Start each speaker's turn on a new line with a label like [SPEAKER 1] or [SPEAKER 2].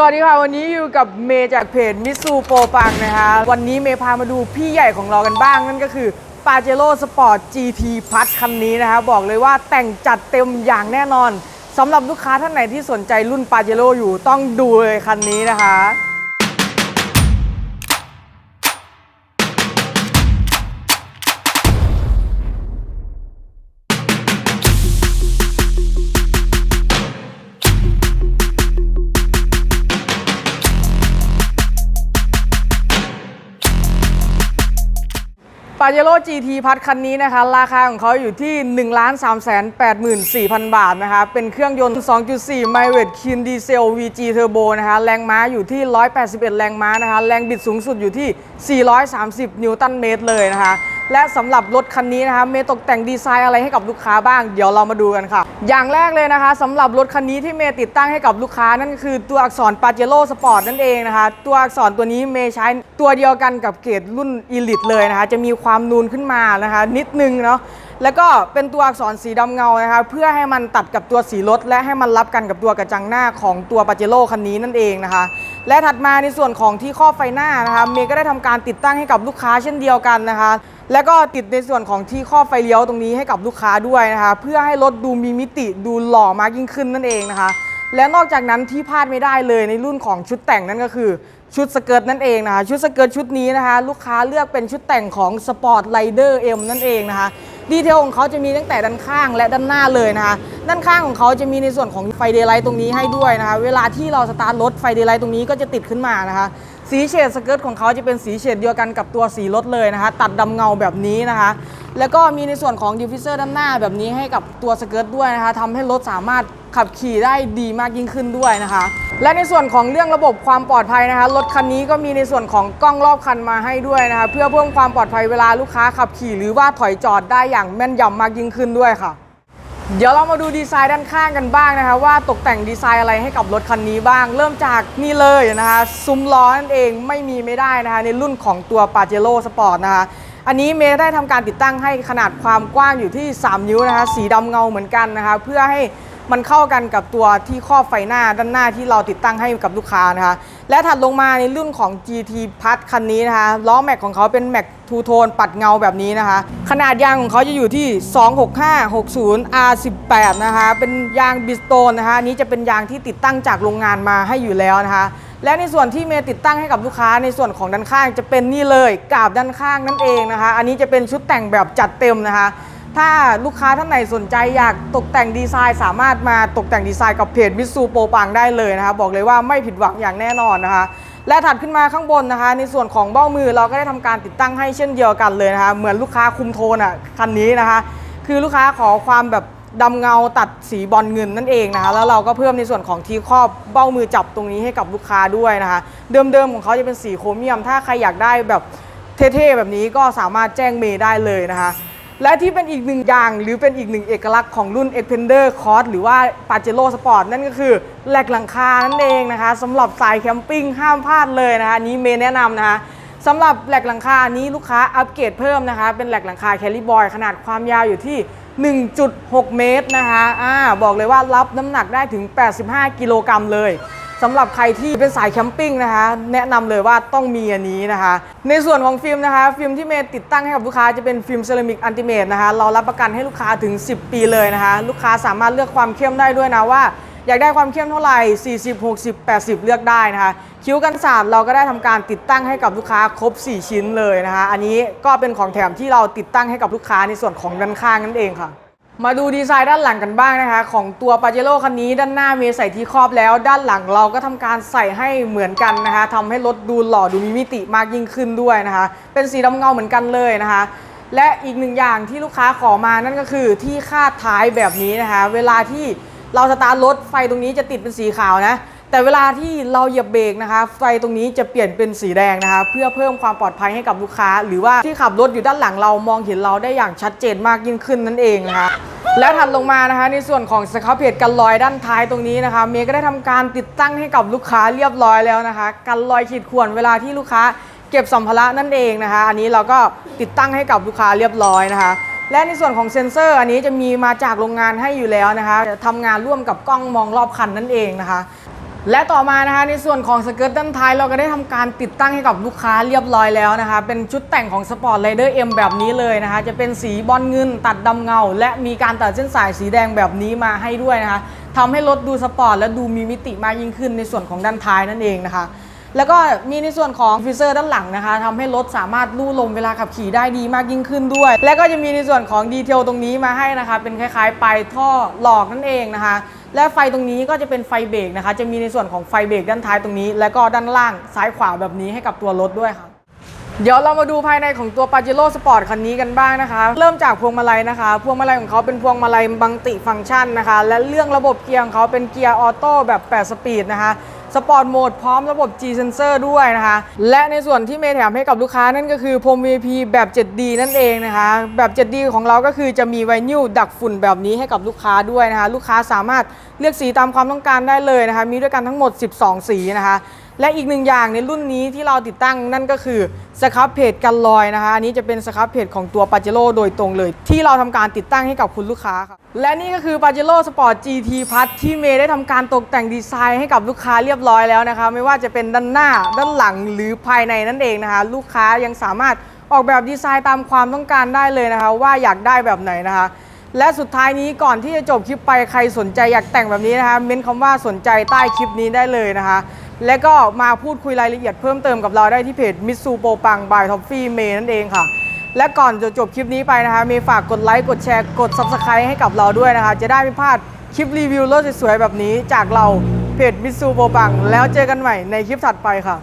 [SPEAKER 1] สวัสดีค่ะ วันนี้อยู่กับเมย์จากเพจมิสูโปปังนะคะ วันนี้เมย์พามาดูพี่ใหญ่ของเรากันบ้าง นั่นก็คือปาเจโร่สปอร์ต GT พัทคันนี้นะคะ บอกเลยว่าแต่งจัดเต็มอย่างแน่นอนสำหรับลูกค้าท่านไหนที่สนใจรุ่นปาเจโร่อยู่ต้องดูเลยคันนี้นะคะ ปาเจโร่ GT พัดคันนี้นะคะ ราคาของเขาอยู่ที่ 1 3 8 4 0 0 0 บาทนะคะ เป็นเครื่องยนต์ 2.4ไมล์เวดคินดีเซล VG Turbo นะคะ แรงม้าอยู่ที่ 181 แรงม้านะคะ แรงบิดสูงสุดอยู่ที่ 430 นิวตันเมตรเลยนะคะ และสำหรับรถคันนี้นะคะเมย์ตกแต่งดีไซน์อะไรให้กับลูกค้าบ้าง เดี๋ยวเรามาดูกันค่ะ อย่างแรกเลยนะคะสำหรับรถคันนี้ที่เมย์ติดตั้งให้กับลูกค้านั่นคือตัวอักษรปาเจโร่สปอร์ตนั่นเองนะคะ ตัวอักษรตัวนี้เมย์ใช้ตัวเดียวกันกับเกรดรุ่นอีลิตเลยนะคะ จะมีความนูนขึ้นมานะคะ นิดนึงเนาะแล้วก็เป็นตัวอักษรสีดำเงานะคะเพื่อให้มันตัดกับตัวสีรถ และให้มันรับกันกับตัวกระจังหน้าของตัวปาเจโร่คันนี้นั่นเองนะคะ และถัดมาในส่วนของที่ครอบไฟหน้านะคะเมย์ก็ได้ทำการติดตั้งให้กับลูกค้าเช่นเดียวกันนะคะ แล้วก็ติดในส่วนของที่ครอไฟเลี้ยวตรงนี้ให้กับลูกค้าด้วยนะคะ เพื่อให้รถดูมีมิติดูหล่อมากยิ่งขึ้นนั่นเองนะคะ และนอกจากนั้นที่พลาดไม่ได้เลยในรุ่นของชุดแต่งนั่นก็คือ ชุดสเกิร์ตนั่นเองนะคะ ชุดสเกิร์ตชุดนี้นะคะ ลูกค้าเลือกเป็นชุดแต่งของ Sport Rider M นั่นเองนะคะดีเทลของเขาจะมีตั้งแต่ด้านข้างและด้านหน้าเลยนะคะ ด้านข้างของเขาจะมีในส่วนของไฟเดย์ไลท์ตรงนี้ให้ด้วยนะคะ เวลาที่เราสตาร์ทรถไฟเดย์ไลท์ตรงนี้ก็จะติดขึ้นมานะคะ สีเฉดสเกิร์ตของเขาจะเป็นสีเฉดเดียวกันกับตัวสีรถเลยนะคะ ตัดดำเงาแบบนี้นะคะ แล้วก็มีในส่วนของดิฟฟิเซอร์ด้านหน้าแบบนี้ให้กับตัวสเกิร์ตด้วยนะคะทำให้รถสามารถขับขี่ได้ดีมากยิ่งขึ้นด้วยนะคะ และในส่วนของเรื่องระบบความปลอดภัยนะคะรถคันนี้ก็มีในส่วนของกล้องรอบคันมาให้ด้วยนะคะ เพื่อเพิ่มความปลอดภัยเวลาลูกค้าขับขี่หรือว่าถอยจอดได้อย่างแม่นยำมากยิ่งขึ้นด้วยค่ะ เดี๋ยวเรามาดูดีไซน์ด้านข้างกันบ้างนะคะว่าตกแต่งดีไซน์อะไรให้กับรถคันนี้บ้าง เริ่มจากนี่เลยนะคะซุ้มล้อนั่นเองไม่มีไม่ได้นะคะในรุ่นของตัว p a j e r o Sport นะคะอันนี้เมย์ได้ทำการติดตั้งให้ขนาดความกว้างอยู่ที่ 3 นิ้วนะคะสีดำเงาเหมือนกันนะคะเพื่อให้มันเข้ากันกับตัวที่ครอบไฟหน้าด้านหน้าที่เราติดตั้งให้กับลูกค้านะคะ และถัดลงมาในรุ่นของ GT p a s คันนี้นะคะล้อแม็กของเขาเป็นแม็กทูโทนปัดเงาแบบนี้นะคะ ขนาดยางของเขาจะอยู่ที่ 26560 R18 นะคะเป็นยางบิสโตนนะคะนี้จะเป็นยางที่ติดตั้งจากโรงงานมาให้อยู่แล้วนะคะและในส่วนที่เมย์ติดตั้งให้กับลูกค้าในส่วนของด้านข้างจะเป็นนี่เลยกาบด้านข้างนั่นเองนะคะ อันนี้จะเป็นชุดแต่งแบบจัดเต็มนะคะ ถ้าลูกค้าท่านไหนสนใจอยากตกแต่งดีไซน์ สามารถมาตกแต่งดีไซน์กับเพจมิสูโปปังได้เลยนะคะบอกเลยว่าไม่ผิดหวังอย่างแน่นอนนะคะ และถัดขึ้นมาข้างบนนะคะ ในส่วนของเบ้ามือเราก็ได้ทำการติดตั้งให้เช่นเดียวกันเลยนะคะ เหมือนลูกค้าคุมโทนอะคันนี้นะคะ คือลูกค้าขอความแบบดำเงาตัดสีบอลเงินนั่นเองนะคะแล้วเราก็เพิ่มในส่วนของที่ครอบเบ้ามือจับตรงนี้ให้กับลูกค้าด้วยนะคะ เดิมๆของเขาจะเป็นสีโครเมียม ถ้าใครอยากได้แบบเท่ๆแบบนี้ก็สามารถแจ้งเมย์ได้เลยนะคะ และที่เป็นอีกหนึ่งอย่างหรือเป็นอีกหนึ่งเอกลักษณ์ของรุ่น e x p e n d e r Cross หรือว่า Pajero Sport นั่นก็คือแหลกหลังคานั่นเองนะคะสำหรับสายแคมปิ้งห้ามพลาดเลยนะคะนี้เมย์แนะนำนะคะสำหรับแหลกหลังคาอันนี้ลูกค้าอัปเกรดเพิ่มนะคะ เป็นแหลกหลังคาแคลิบอยขนาดความยาวอยู่ที่ 1.6 เมตรนะคะอ่าบอกเลยว่ารับน้ำหนักได้ถึง 85 กิโลกรัมเลย สำหรับใครที่เป็นสายแคมปิ้งนะคะ แนะนำเลยว่าต้องมีอันนี้นะคะ ในส่วนของฟิล์มนะคะฟิล์มที่เมย์ติดตั้งให้กับลูกค้าจะเป็นฟิล์มเซรามิกอันติเมตนะคะเรารับประกันให้ลูกค้าถึง 10 ปีเลยนะคะ ลูกค้าสามารถเลือกความเข้มได้ด้วยนะว่าอยากได้ความเข้มเท่าไหร่ 40 60 80 เลือกได้นะคะ คิ้วกันสาดเราก็ได้ทำการติดตั้งให้กับลูกค้าครบ 4 ชิ้นเลยนะคะ อันนี้ก็เป็นของแถมที่เราติดตั้งให้กับลูกค้าในส่วนของด้านข้างนั่นเองค่ะ มาดูดีไซน์ด้านหลังกันบ้างนะคะ ของตัวปาเจโร่คันนี้ด้านหน้ามีใส่ที่ครอบแล้ว ด้านหลังเราก็ทำการใส่ให้เหมือนกันนะคะทำให้รถดูหล่อดูมีมิติมากยิ่งขึ้นด้วยนะคะ เป็นสีดำเงาเหมือนกันเลยนะคะ และอีกหนึ่งอย่างที่ลูกค้าขอมานั่นก็คือที่คาดท้ายแบบนี้นะคะ เวลาที่เราสตาร์ทรถไฟตรงนี้จะติดเป็นสีขาวนะ แต่เวลาที่เราเหยียบเบรกนะคะ ไฟตรงนี้จะเปลี่ยนเป็นสีแดงนะคะ เพื่อเพิ่มความปลอดภัยให้กับลูกค้า หรือว่าที่ขับรถอยู่ด้านหลังเรามองเห็นเราได้อย่างชัดเจนมากยิ่งขึ้นนั่นเองนะคะและถัดลงมานะคะในส่วนของสครับเพจกันรอยด้านท้ายตรงนี้นะคะเมย์ก็ได้ทำการติดตั้งให้กับลูกค้าเรียบร้อยแล้วนะคะ กันรอยขีดข่วนเวลาที่ลูกค้าเก็บสัมภาระนั่นเองนะคะ อันนี้เราก็ติดตั้งให้กับลูกค้าเรียบร้อยนะคะ และในส่วนของเซ็นเซอร์ อันนี้จะมีมาจากโรงงานให้อยู่แล้วนะคะจะทำงานร่วมกับกล้องมองรอบคันนั่นเองนะคะ และต่อมานะคะในส่วนของสเกิร์ตด้านท้ายเราก็ได้ทำการติดตั้งให้กับลูกค้าเรียบร้อยแล้วนะคะ เป็นชุดแต่งของ Sport Rider M แบบนี้เลยนะคะ จะเป็นสีบอลเงินตัดดำเงา และมีการตัดเส้นสายสีแดงแบบนี้มาให้ด้วยนะคะทำให้รถดูสปอร์ตและดูมีมิติมากยิ่งขึ้นในส่วนของด้านท้ายนั่นเองนะคะ แล้วก็มีในส่วนของฟิเซอร์ด้านหลังนะคะทำให้รถสามารถลู่ลมเวลาขับขี่ได้ดีมากยิ่งขึ้นด้วย และก็จะมีในส่วนของดีเทลตรงนี้มาให้นะคะ เป็นคล้ายๆปลายท่อหลอกนั่นเองนะคะ และไฟตรงนี้ก็จะเป็นไฟเบรกนะคะ จะมีในส่วนของไฟเบรกด้านท้ายตรงนี้ และก็ด้านล่างซ้ายขวาแบบนี้ให้กับตัวรถด้วยค่ะ เดี๋ยวเรามาดูภายในของตัว Pajero Sport คันนี้กันบ้างนะคะ เริ่มจากพวงมาลัยนะคะ พวงมาลัยของเขาเป็นพวงมาลัยบังติฟังก์ชันนะคะ และเรื่องระบบเกียร์ของเขาเป็นเกียร์ออโต้แบบ 8 สปีดนะคะ สปอร์ตโหมดพร้อมระบบ G Sensor ด้วยนะคะ และในส่วนที่เมย์แถมให้กับลูกค้านั่นก็คือพรม VIP แบบ 7D นั่นเองนะคะ แบบ 7D ของเราก็คือจะมีไวนิลดักฝุ่นแบบนี้ให้กับลูกค้าด้วยนะคะ ลูกค้าสามารถเลือกสีตามความต้องการได้เลยนะคะ มีด้วยกันทั้งหมด 12 สีนะคะ และอีกหนึ่งอย่างในรุ่นนี้ที่เราติดตั้งนั่นก็คือสครับเพจกันลอยนะคะ อันนี้จะเป็นสครับเพจของตัว p a j e r o โดยตรงเลย ที่เราทำการติดตั้งให้กับคุณลูกค้าครับและนี่ก็คือ p a j e r o Sport GT Plus ที่เมย์ได้ทำการตกแต่งดีไซน์ให้กับลูกค้าเรียบร้อยแล้วนะคะ ไม่ว่าจะเป็นด้านหน้าด้านหลังหรือภายในนั่นเองนะคะ ลูกค้ายังสามารถออกแบบดีไซน์ตามความต้องการได้เลยนะคะ ว่าอยากได้แบบไหนนะคะและสุดท้ายนี้ก่อนที่จะจบคลิปไปใครสนใจอยากแต่งแบบนี้นะคะ เม้นคำว่าสนใจใต้คลิปนี้ได้เลยนะคะ และก็มาพูดคุยรายละเอียดเพิ่มเติมกับเราได้ที่เพจมิสูโปปังบายท็อฟฟี่เมนั่นเองค่ะ และก่อนจะจบคลิปนี้ไปนะคะ มีฝากกดไลค์กดแชร์กด Subscribe ให้กับเราด้วยนะคะ จะได้ไม่พลาดคลิปรีวิวรถสวยๆแบบนี้จากเราเพจมิสูโปปังแล้วเจอกันใหม่ในคลิปถัดไปค่ะ